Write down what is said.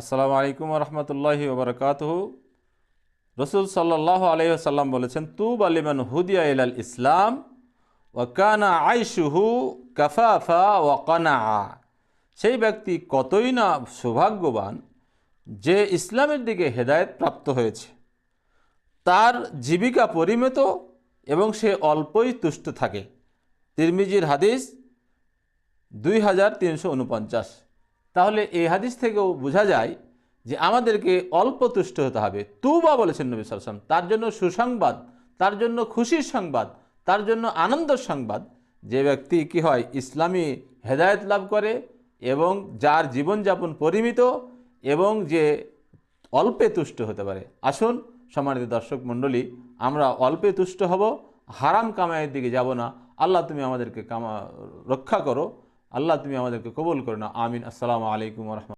আসসালামু আলাইকুম রহমতুল্লাহি ওবরকাত রসুল সাল্লাহ আলহিহাল্লাম বলেছেন, তুব আলিমান হুদিয়া ইলাল ইসলাম ওয়াকানা আইশুহু কাফাফা ওয়াকানা সেই ব্যক্তি কতই না সৌভাগ্যবান যে ইসলামের দিকে হেদায়েত প্রাপ্ত হয়েছে। তার জীবিকা পরিমিত এবং সে অল্পই তুষ্ট থাকে। তিরমিজির হাদিস দুই হাজার তিনশো উনপঞ্চাশ। তাহলে এই হাদিস থেকেও বোঝা যায় যে আমাদেরকে অল্প তুষ্ট হতে হবে। তুবা বলেছেন নবী সালাম তার জন্য সুসংবাদ, তার জন্য খুশির সংবাদ, তার জন্য আনন্দের সংবাদ। যে ব্যক্তি কি হয়, ইসলামী হেদায়েত লাভ করে এবং যার জীবনযাপন পরিমিত এবং যে অল্পে তুষ্ট হতে পারে। আসুন, সম্মানিত দর্শক মণ্ডলী, আমরা অল্পে তুষ্ট হব, হারাম কামাইয়ের দিকে যাব না। আল্লাহ তুমি আমাদেরকে কামা, রক্ষা করো। আল্লাহ তুমি আমাদেরকে কবুল করো না। আমিন। আসসালামু আলাইকুম রহমত